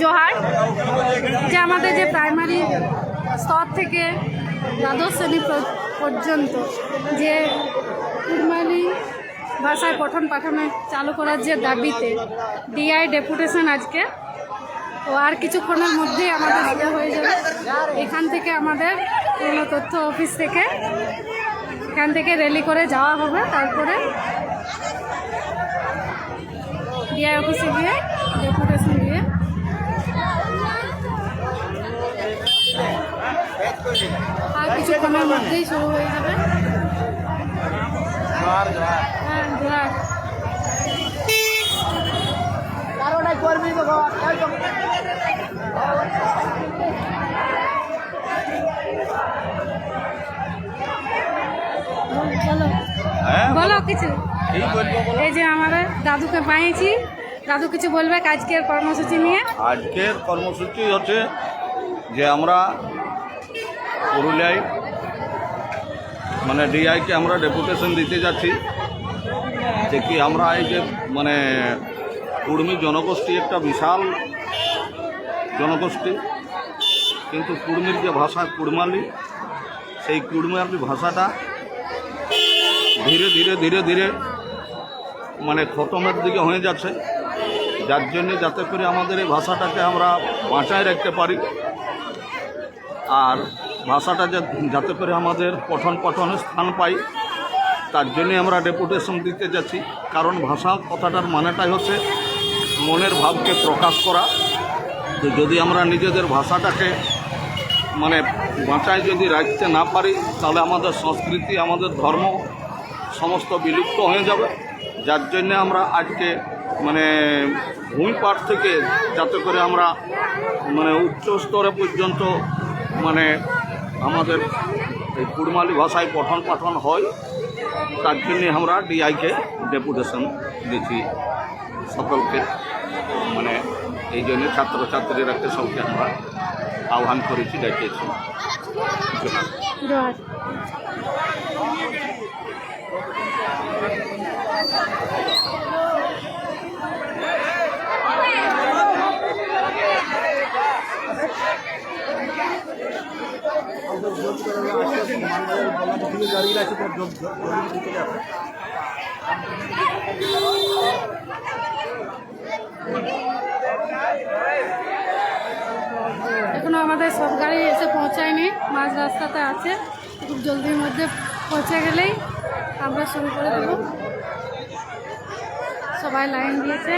জোহার, যে আমাদের যে প্রাইমারি স্তর থেকে দ্বাদশ শ্রেণি পর্যন্ত যে কুড়মালি ভাষায় পঠন পাঠনে চালু করার যে দাবিতে ডিআই ডেপুটেশন আজকে, তো আর কিছুক্ষণের মধ্যেই আমাদের ইয়ে হয়ে যাবে। এখান থেকে আমাদের পুরনো তথ্য অফিস থেকে এখান থেকে র্যালি করে যাওয়া হবে। তারপরে ডিআই অফিসে গিয়ে ডেপুটেশন দিয়ে আর কিছুক্ষণের মধ্যেই শুরু হয়ে যাবে। হ্যাঁ হ্যাঁ? বলো কিছু। এই যে আমাদের দাদুকে পাইছি দাদু কিছু বলবে আজকের কর্মসূচি নিয়ে? আজকের কর্মসূচি হচ্ছে যে আমরা পুরুলিয়ায়। মানে ডিআইকে আমরা ডেপুটেশন দিতে যাচ্ছি। যে কি আমরা এই যে মানে কুর্মী জনগোষ্ঠী একটা বিশাল জনগোষ্ঠী। কিন্তু কুর্মীর যে ভাষা কুড়মালি সেই কুড়মালি ভাষাটা ধীরে ধীরে ধীরে ধীরে মানে খতমের দিকে হয়ে যাচ্ছে। যার জন্য যাতে করে আমাদের এই ভাষাটাকে আমরা বাঁচায় রাখতে পারি। আর ভাষাটা যা- যাতে করে আমাদের পঠন পঠনে স্থান পাই, তার জন্যে আমরা ডেপুটেশন দিতে যাচ্ছি। কারণ ভাষা কথাটার মানেটাই হচ্ছে মনের ভাবকে প্রকাশ করা। তো যদি আমরা নিজেদের ভাষাটাকে মানে বাঁচায় যদি রাখতে না পারি, তাহলে আমাদের সংস্কৃতি, আমাদের ধর্ম সমস্ত বিলুপ্ত হয়ে যাবে। যার জন্যে আমরা আজকে মানে ভূমিপাঠ থেকে যাতে করে আমরা মানে উচ্চ স্তরে পর্যন্ত মানে আমাদের এই কুড়মালি ভাষায় পঠন পাঠন হয়, তার জন্যে আমরা ডিআইকে ডেপুটেশন দিচ্ছি সকলকে। মানে এই জন্য ছাত্রছাত্রীরাকে সবকে আমরা আহ্বান করেছি, ডেকেছি। জোহার এখনও আমাদের সব গাড়ি এসে পৌঁছায়নি, মাঝ রাস্তাতে আছে, খুব জলদির মধ্যে পৌঁছে গেলেই আমরা শুরু করে দেব। সবাই লাইন দিয়েছে।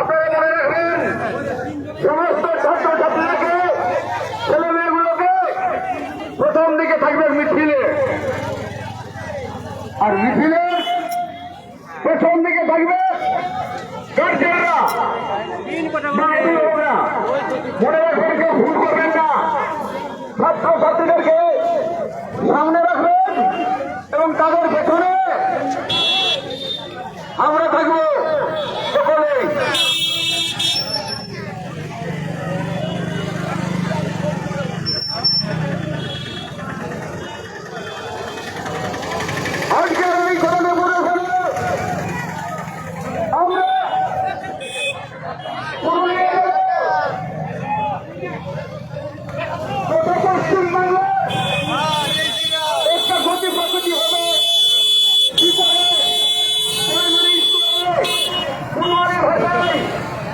আপনারা মনে রাখবেন সমস্ত ছাত্রছাত্রীদেরকে ছেলে মেয়েগুলোকে প্রথম দিকে থাকবে মিছিলে। আর মিছিলে প্রথম দিকে থাকবে গার্জেনরা।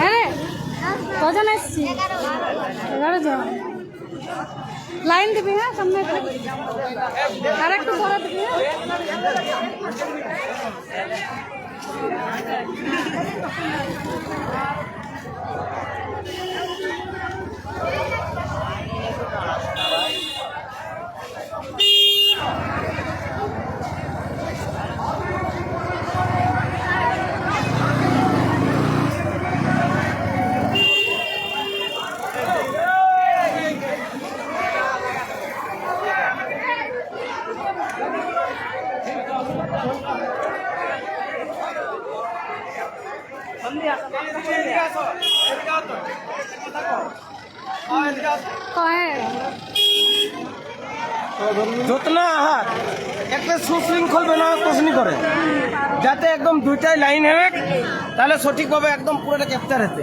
হ্যাঁ কজন এসছি? এগারো জন। লাইন দিবি হ্যাঁ সামনে আর একটু পরে দিবি হ্যাঁ? একটা সুশৃঙ্খল করে। যাতে একদম দুইটাই লাইন হবে তাহলে সঠিকভাবে একদম পুরোটা ক্যাপচার হতে